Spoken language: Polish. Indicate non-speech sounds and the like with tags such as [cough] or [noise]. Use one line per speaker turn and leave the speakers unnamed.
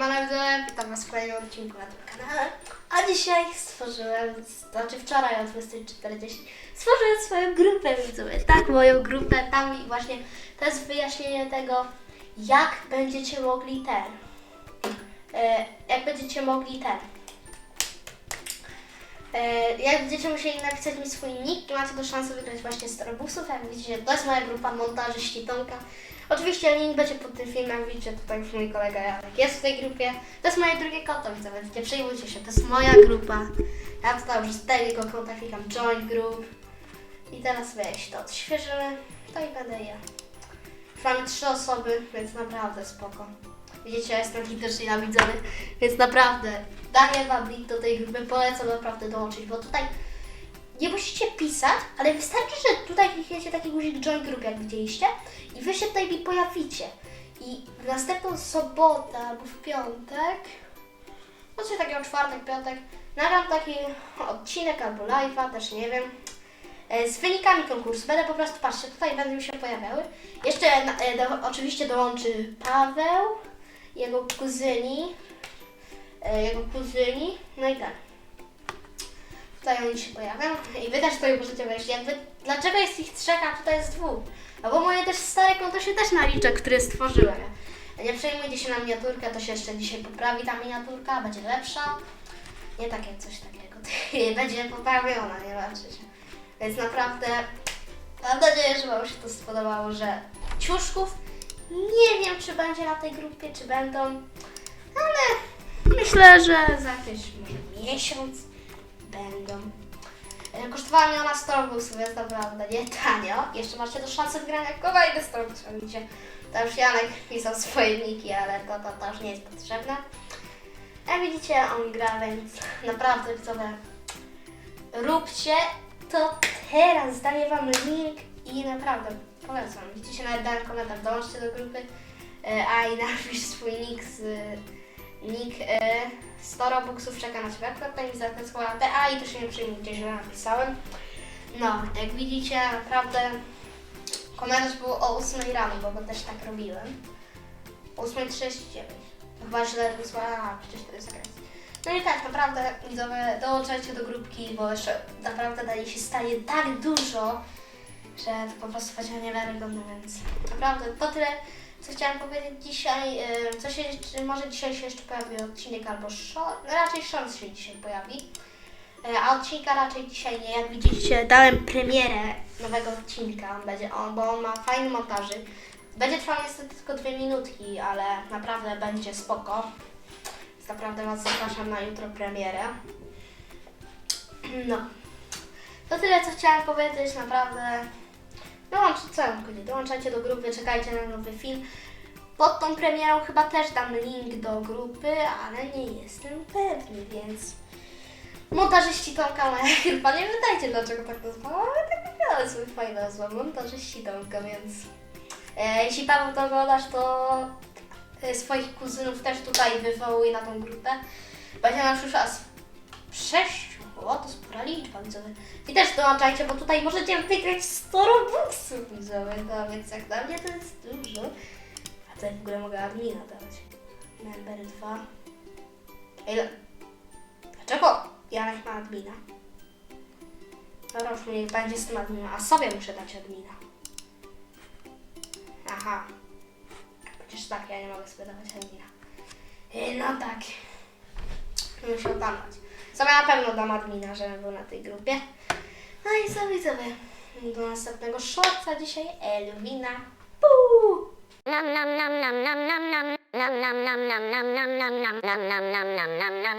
Widzowie, witam was w kolejnym odcinku na tym kanale. A dzisiaj stworzyłem, znaczy wczoraj o 20.40 stworzyłem swoją grupę widzowie. Tak, moją grupę, tam i właśnie to jest wyjaśnienie tego, jak będziecie mogli ten, e, jak będziecie mogli ten, e, jak będziecie musieli napisać mi swój nick i macie do szansy wygrać właśnie z Robusów. Jak widzicie, to jest moja grupa montażyści Tomka. Oczywiście link będzie pod tym filmem, widzicie tutaj już mój kolega Janek jest w tej grupie. To jest moje drugie konto, widzowie, nie przejmujcie się, to jest moja grupa. Ja tutaj już z tego konta klikam join group. I teraz weź to odświeżymy, to i będę ja. Mamy trzy osoby, więc naprawdę spoko. Widzicie, ja jestem liderz nienawidzony, więc naprawdę daję wam link do tej grupy, polecam naprawdę dołączyć, bo tutaj nie musicie pisać, ale wystarczy, że tutaj klikniecie taki guzik join group, jak widzieliście i wy się tutaj mi pojawicie. I w następną sobotę albo w piątek, no coś takiego czwartek, piątek, nagram taki odcinek albo live'a, też nie wiem, e, z wynikami konkursu. Będę po prostu, patrzcie, tutaj będą się pojawiały. Jeszcze e, do, oczywiście dołączy Paweł, jego kuzyni, e, jego kuzyni, no i tak. Tutaj oni się pojawią i wy też tutaj możecie wejść. Jakby, dlaczego jest ich trzech, a tutaj jest dwóch? No bo moje też stare konto się też nalicza, które stworzyłem. Nie przejmujcie się na miniaturkę, to się jeszcze dzisiaj poprawi ta miniaturka, będzie lepsza. Nie tak jak coś takiego. [laughs] będzie poprawiona, nie martwcie się. Więc naprawdę mam nadzieję, że Wam się to spodobało, że ciuszków nie wiem, czy będzie na tej grupie, czy będą, ale myślę, że za jakiś miesiąc będą. E, Kosztowała mnie ona 100 robuxów, więc naprawdę nie tanio. Jeszcze macie do szansy wygrania kolejny 100 robuxów, widzicie. To już Janek pisał swoje niki, ale to, to, to już nie jest potrzebne. Jak widzicie, on gra, więc naprawdę widzowie, róbcie to teraz. Daję wam link i naprawdę polecam. Widzicie, nawet dałem komentarz, dołączcie do grupy, e, a i napisz swój nick z nick e, 100 robuxów czeka na Ciebie. Akurat tutaj mi za te słowa te, a i też nie przyjmujcie, źle napisałem. No, jak widzicie, naprawdę komentarz był o 8 rano, bo go też tak robiłem. O 8.39. To Chyba źle wysłałem, a przecież to jest zakres. No i tak, naprawdę widzowie, dołączajcie do grupki, bo jeszcze naprawdę dalej się staje tak dużo, że to po prostu będzie niewiarygodne, więc naprawdę to tyle, co chciałam powiedzieć dzisiaj. Yy, Co się, może dzisiaj się jeszcze pojawi odcinek albo short, no raczej short się dzisiaj pojawi. Yy, A odcinka raczej dzisiaj nie, jak widzicie dałem premierę nowego odcinka, będzie on, bo on ma fajny montażyk. Będzie trwał niestety tylko dwie minutki, ale naprawdę będzie spoko. Więc naprawdę Was zapraszam na jutro premierę. No. To tyle, co chciałam powiedzieć, naprawdę. Dołączcie, mam powiedzieć? Dołączajcie do grupy, czekajcie na nowy film. Pod tą premierą chyba też dam link do grupy, ale nie jestem pewny, więc... Montażyści Tomka moja [laughs] grupa, nie pytajcie dlaczego tak nazwałam, ale tak naprawdę sobie fajna nazwa, montażyści Tomka, więc... E, jeśli Paweł to oglądasz, to e, swoich kuzynów też tutaj wywołuj na tą grupę. Będzie już aż sześciu. O, to spora liczba, widzowie. I też dołączajcie, bo tutaj możecie wygrać 100 robuxów, widzowie. No, więc jak dla mnie to jest dużo. A tutaj w ogóle mogę admina dać. Member 2. Ej, le- dlaczego Janek ma admina? Dobra, już mi będzie z tym admina, a sobie muszę dać admina. Aha. Przecież tak, ja nie mogę sobie dawać admina. Yy, no tak. Muszę dać. Sobie na pewno dam admina, żeby był na tej grupie. No i co widzowie? Do następnego shortca dzisiaj Elwina. Puu!
Nam nam nam nam nam nam nam nam nam nam nam nam nam nam nam nam nam nam